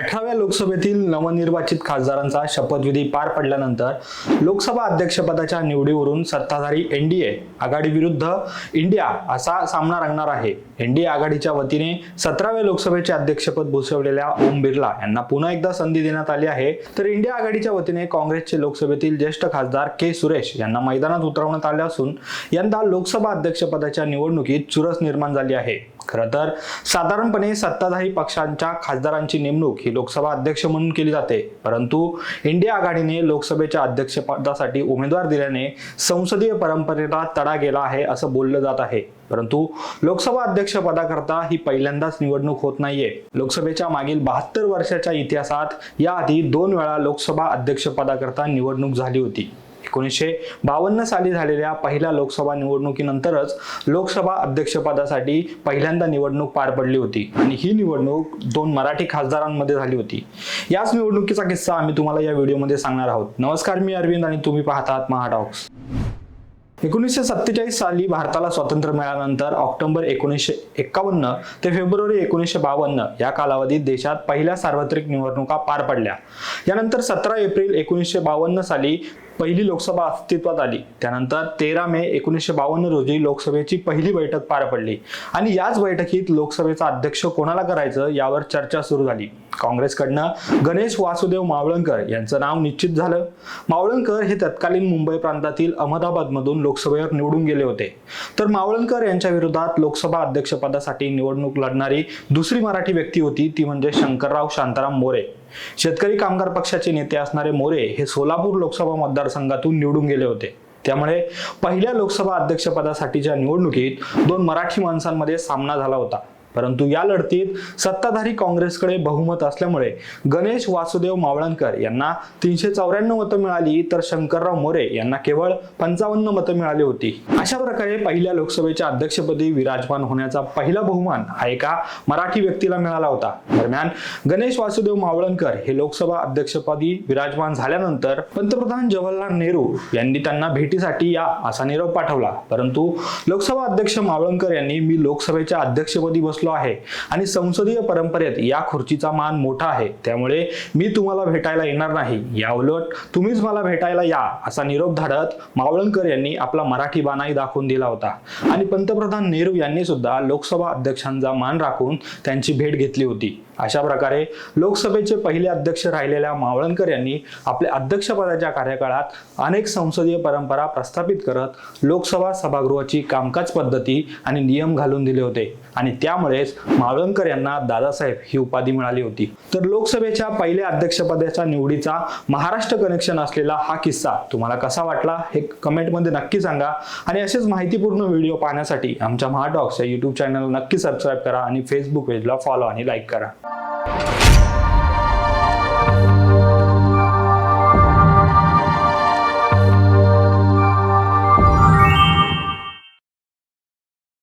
अठराव्या लोकसभेतील नवनिर्वाचित खासदारांचा शपथविधी पार पडल्यानंतर लोकसभा अध्यक्षपदाच्या निवडीवरून सत्ताधारी एनडीए आघाडी विरुद्ध इंडिया असा सामना रंगणार आहे. एनडीए आघाडीच्या वतीने सतराव्या लोकसभेचे अध्यक्षपद भूषवलेल्या ओम बिर्ला यांना पुन्हा एकदा संधी देण्यात आली आहे. तर इंडिया आघाडीच्या वतीने काँग्रेसचे लोकसभेतील ज्येष्ठ खासदार के सुरेश यांना मैदानात उतरवण्यात आले असून यंदा लोकसभा अध्यक्षपदाच्या निवडणुकीत चुरस निर्माण झाली आहे. खरं तर साधारणपणे सत्ताधारी पक्षांच्या खासदारांची नेमणूक ही लोकसभा अध्यक्ष म्हणून केली जाते. परंतु इंडिया आघाडीने लोकसभेच्या अध्यक्षपदासाठी उमेदवार दिल्याने संसदीय परंपरेला तडा गेला आहे असं बोललं जात आहे. परंतु लोकसभा अध्यक्षपदाकरता ही पहिल्यांदाच निवडणूक होत नाहीये. लोकसभेच्या मागील बहात्तर वर्षाच्या इतिहासात याआधी दोन वेळा लोकसभा अध्यक्षपदाकरता निवडणूक झाली होती. एकोणीसशे बावन्न साली झालेल्या पहिल्या लोकसभा निवडणुकीनंतरच लोकसभा अध्यक्षपदासाठी पहिल्यांदा निवडणूक पार पडली होती आणि ही निवडणूक दोन मराठी खासदारांमध्ये झाली होती. याच निवडणुकीचा किस्सा आम्ही तुम्हाला या व्हिडिओमध्ये सांगणार आहोत. नमस्कार मी अरविंद आणि तुम्ही पाहतात महाडॉक्स एकोणीसशे सत्तेचाळीस साली भारताला स्वातंत्र्य मिळाल्यानंतर ऑक्टोबर एकोणीसशे एक्कावन्न ते फेब्रुवारी एकोणीसशे बावन्न या कालावधीत देशात पहिल्या सार्वत्रिक निवडणुका पार पडल्या. यानंतर सतरा एप्रिल एकोणीसशे बावन्न साली पहिली लोकसभा अस्तित्वात आली. त्यानंतर तेरा मे एकोणीसशे बावन्न रोजी लोकसभेची पहिली बैठक पार पडली. आणि याच बैठकीत लोकसभेचा अध्यक्ष कोणाला करायचं यावर चर्चा सुरू झाली. काँग्रेसकडनं गणेश वासुदेव मावळणकर यांचं नाव निश्चित झालं. मावळणकर हे तत्कालीन मुंबई प्रांतातील अहमदाबादमधून लोकसभेवर निवडून गेले होते. तर मावळणकर यांच्या विरोधात लोकसभा अध्यक्षपदासाठी निवडणूक लढणारी दुसरी मराठी व्यक्ती होती ती म्हणजे शंकरराव शांताराम मोरे. शेतकरी कामगार पक्षाचे नेते असणारे मोरे हे सोलापूर लोकसभा मतदारसंघातून निवडून गेले होते. त्यामुळे पहिल्या लोकसभा अध्यक्षपदासाठीच्या निवडणुकीत दोन मराठी माणसांमध्ये सामना झाला होता. परंतु या लढतीत सत्ताधारी काँग्रेसकडे बहुमत असल्यामुळे गणेश वासुदेव मावळणकर यांना तीनशे चौऱ्याण्णव मतं मिळाली तर शंकरराव मोरे यांना केवळ पंचावन्न मतं मिळाली होती. अशा प्रकारे पहिल्या लोकसभेच्या अध्यक्षपदी विराजमान होण्याचा पहिला बहुमान हा एका मराठी व्यक्तीला मिळाला होता. दरम्यान गणेश वासुदेव मावळणकर हे लोकसभा अध्यक्षपदी विराजमान झाल्यानंतर पंतप्रधान जवाहरलाल नेहरू यांनी त्यांना भेटीसाठी या असा निरोप पाठवला. परंतु लोकसभा अध्यक्ष मावळणकर यांनी मी लोकसभेच्या अध्यक्षपदी बसलो आहे. आणि संसदीय परंपरेत या खुर्चीचा मान मोठा आहे. त्यामुळे मी तुम्हाला भेटायला येणार नाही. या उलट तुम्हीच मला भेटायला या असा निरोप धाडत मावळणकर यांनी आपला मराठी बाणाही दाखवून दिला होता. आणि पंतप्रधान नेहरू यांनी सुद्धा लोकसभा अध्यक्षांचा मान राखून त्यांची भेट घेतली होती. अशा प्रकारे लोकसभेचे पहिले अध्यक्ष राहिलेल्या मावळणकर यांनी आपल्या अध्यक्षपदाच्या कार्यकाळात अनेक संसदीय परंपरा प्रस्थापित करत लोकसभा सभागृहाची कामकाज पद्धती आणि नियम घालून दिले होते. आणि त्यामुळे त्यामुळेच मावळणकर यांना दादासाहेब ही उपाधी मिळाली होती. तर लोकसभेच्या पहिल्या अध्यक्षपदाच्या निवडीचा महाराष्ट्र कनेक्शन असलेला हा किस्सा तुम्हाला कसा वाटला? हे कमेंटमध्ये नक्की सांगा. आणि असेच माहितीपूर्ण व्हिडिओ पाहण्यासाठी आमच्या महाटॉक्स या युट्यूब चॅनल नक्की सबस्क्राईब करा आणि फेसबुक पेजला फॉलो आणि लाईक करा.